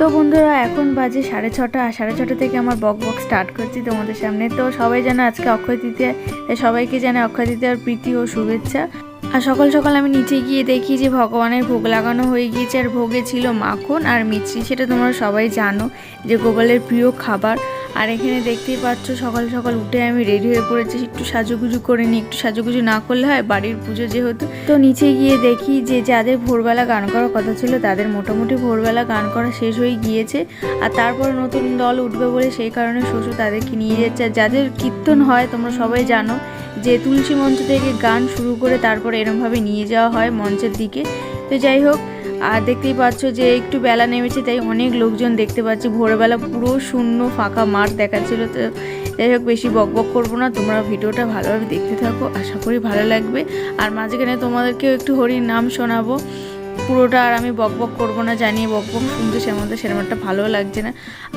তো বন্ধুরা, এখন বাজে সাড়ে ছটা। আর সাড়ে ছটা থেকে আমার বক বক স্টার্ট করছি তোমাদের সামনে। তো সবাই জানে আজকে অক্ষয় তৃতীয়া সবাইকে জানে অক্ষয় তৃতীয়ার প্রীতি ও শুভেচ্ছা। আর সকাল সকাল আমি নিচে গিয়ে দেখি যে ভগবানের ভোগ লাগানো হয়ে গিয়েছে, আর ভোগে ছিল মাখন আর মিছরি, সেটা তোমরা সবাই জানো যে গোপালের প্রিয় খাবার। আর এখানে দেখতেই পাচ্ছ সকাল সকাল উঠে আমি রেডি হয়ে পড়েছি, একটু সাজুগুজু করে নিই, একটু সাজুগুজু না করলে হয় বাড়ির পুজো যেহেতু। তো নিচে গিয়ে দেখি যে যাদের ভোরবেলা গান করার কথা ছিল তাদের মোটামুটি ভোরবেলা গান করা শেষ হয়ে গিয়েছে, আর তারপর নতুন দল উঠবে বলে সেই কারণে শ্বশুর তাদেরকে নিয়ে যাচ্ছে। আর যাদের কীর্তন হয় তোমরা সবাই জানো যে তুলসী মঞ্চ থেকে গান শুরু করে তারপর এরমভাবে নিয়ে যাওয়া হয় মঞ্চের দিকে। তো যাই হোক, আর দেখতেই পাচ্ছ যে একটু বেলা নেমেছে, তাই অনেক লোকজন দেখতে পাচ্ছি। ভোরবেলা পুরো শূন্য ফাঁকা মাঠ দেখাচ্ছিল। তো যাই হোক, বেশি বক বক করব না, তোমরা ভিডিওটা ভালোভাবে দেখতে থাকো, আশা করি ভালো লাগবে। আর মাঝখানে তোমাদেরকেও একটু হরির নাম শোনাবো। পুরোটা আর আমি বক বক করব না, জানিয়ে বক বক শুনতে তো সেরকম একটা ভালো লাগছে না।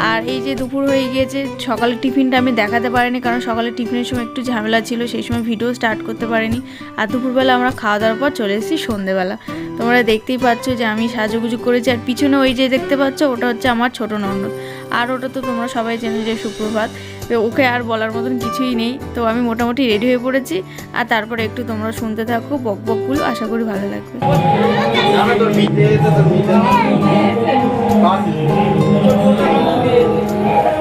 আর এই যে দুপুর হয়ে গিয়েছে সকালে টিফিনটা আমি দেখাতে পারিনি, কারণ সকালে টিফিনের সময় একটু ঝামেলা ছিল, সেই সময় ভিডিও স্টার্ট করতে পারিনি। আর দুপুরবেলা আমরা খাওয়া দাওয়ার পর চলে এসেছি সন্ধেবেলা। তোমরা দেখতেই পাচ্ছ যে আমি সাজুগুজু করেছি, আর পিছনে ওই যে দেখতে পাচ্ছ, ওটা হচ্ছে আমার ছোট ননদ। আর ওটা তো তোমরা সবাই জেনে যে সুপ্রভাত। তো ওকে আর বলার মতন কিছুই নেই। তো আমি মোটামুটি রেডি হয়ে পড়েছি। আর তারপরে একটু তোমরা শুনতে থাকো, বক বকগুলো আশা করি ভালো লাগবে। Thank তোর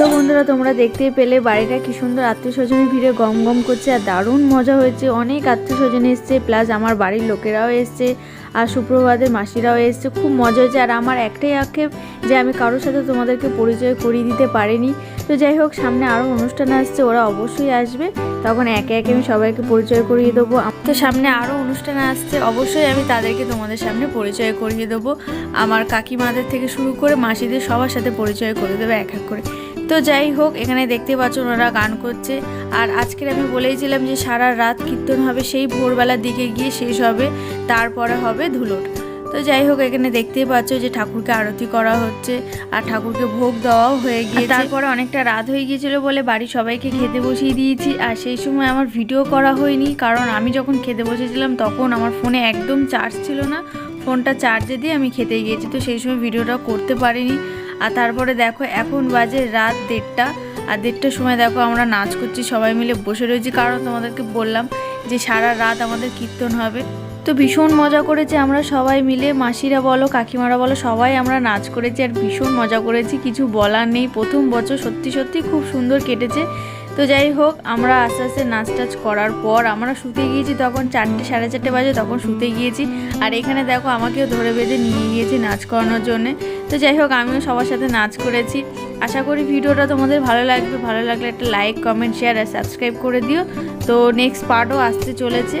তো বন্ধুরা, তোমরা দেখতে পেলে বাড়িটা কি সুন্দর আত্মীয় স্বজনের ভিড়ে গম গম করছে আর দারুণ মজা হয়েছে। অনেক আত্মীয় স্বজন এসছে, প্লাস আমার বাড়ির লোকেরাও এসছে আর সুপ্রভাতের মাসিরাও এসছে। খুব মজা হয়েছে আর আমার একটাই আক্ষেপ যে আমি কারোর সাথে তোমাদেরকে পরিচয় করিয়ে দিতে পারিনি। তো যাই হোক, সামনে আরও অনুষ্ঠান আসছে, ওরা অবশ্যই আসবে। তখন একে একে আমি সবাইকে পরিচয় করিয়ে দেবো। তো সামনে আরও অনুষ্ঠান আসছে, অবশ্যই আমি তাদেরকে তোমাদের সামনে পরিচয় করিয়ে দেবো। আমার কাকিমাদের থেকে শুরু করে মাসিদের সবার সাথে পরিচয় করে দেবো এক এক করে। তো যাই হোক এখানে দেখতে পাচ্ছ ওনারা গান করছে। আর আজকের আমি বলেইছিলাম যে সারা রাত কীর্তন হবে সেই ভোরবেলার দিকে গিয়ে শেষ হবে তারপরে হবে ধুলোট তো যাই হোক এখানে দেখতেই পাচ্ছ যে ঠাকুরকে আরতি করা হচ্ছে আর ঠাকুরকে ভোগ দেওয়াও হয়ে গিয়ে তারপরে অনেকটা রাত হয়ে গিয়েছিল বলে বাড়ির সবাইকে খেতে বসিয়ে দিয়েছি আর সেই সময় আমার ভিডিও করা হয়নি কারণ আমি যখন খেতে বসেছিলাম তখন আমার ফোনে একদম চার্জ ছিল না ফোনটা চার্জে দিয়ে আমি খেতে গিয়েছি তো সেই সময় ভিডিওটা করতে পারিনি। আর তারপরে দেখো, এখন বাজে রাত দেড়টা। আর দেড়টার সময় দেখো, আমরা নাচ করছি, সবাই মিলে বসে রয়েছি। কারণ তোমাদেরকে বললাম যে সারা রাত আমাদের কীর্তন হবে। তো ভীষণ মজা করেছে আমরা সবাই মিলে। মাসিরা বলো, কাকিমারা বলো, সবাই আমরা নাচ করেছি আর ভীষণ মজা করেছি। কিছু বলার নেই। প্রথম বছর সত্যি সত্যি খুব সুন্দর কেটেছে। তো যাই হোক আমরা আস্তে আস্তে নাচ টাচ করার পর আমরা শুতে গিয়েছি তখন চারটে, সাড়ে চারটে বাজে তখন শুতে গিয়েছি। আর এখানে দেখো আমাকেও ধরে বেঁধে নিয়ে গিয়েছি নাচ করানোর জন্যে। তো যাই হোক আমিও সবার সাথে নাচ করেছি। আশা করি ভিডিওটা তোমাদের ভালো লাগবে। ভালো লাগলে একটা লাইক, কমেন্ট শেয়ার আর সাবস্ক্রাইব করে দিও। তো নেক্সট পার্টও আসতে চলেছে।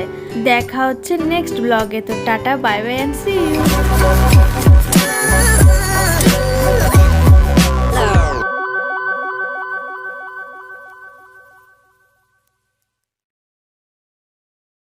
দেখা হচ্ছে নেক্সট ব্লগে তো tata bye bye and see you